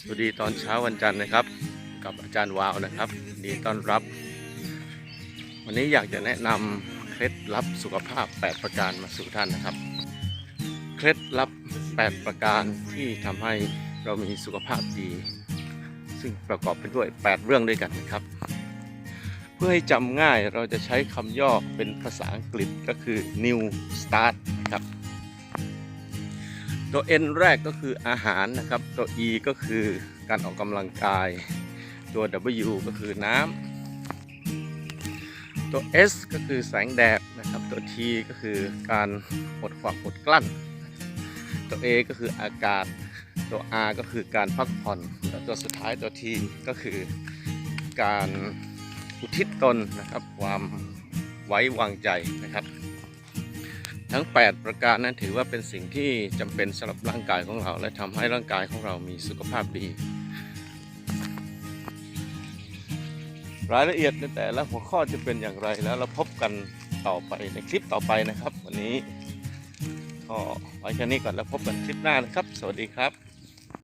สวัสดีตอนเช้าวันจันทร์นะครับ กับอาจารย์วาวนะครับนดีต้อนรับ วันนี้อยากจะแนะนำเคล็ดลับสุขภาพ 8 ประการมาสู่ท่านนะครับ เคล็ดลับ 8 ประการที่ทำให้เรามีสุขภาพดี ซึ่งประกอบไปด้วย 8 เรื่องด้วยกันนะครับ เพื่อให้จำง่ายเราจะใช้คำย่อเป็นภาษาอังกฤษก็คือ new start ครับ ตัว N แรกก็คืออาหารนะครับ ตัว E ก็คือการออกกำลังกาย ตัว W ก็คือน้ำตัว S ก็คือแสงแดดนะครับ ตัว T ก็คือการอดความอดกลั้น ตัว A ก็คืออากาศ ตัว R ก็คือการพักผ่อนแล้วตัวสุดท้ายตัว T ก็คือการอุทิศตนนะครับ ความไว้วางใจนะครับ ทั้ง 8 ประการนั้นถือว่าเป็นสิ่งที่จำเป็นสำหรับร่างกายของเรา และทำให้ร่างกายของเรามีสุขภาพดี รายละเอียดในแต่ละหัวข้อจะเป็นอย่างไรแล้วเราพบกันต่อไปในคลิปต่อไปนะครับ วันนี้ก็ไว้แค่นี้ก่อนแล้วพบกันคลิปหน้านะครับ สวัสดีครับ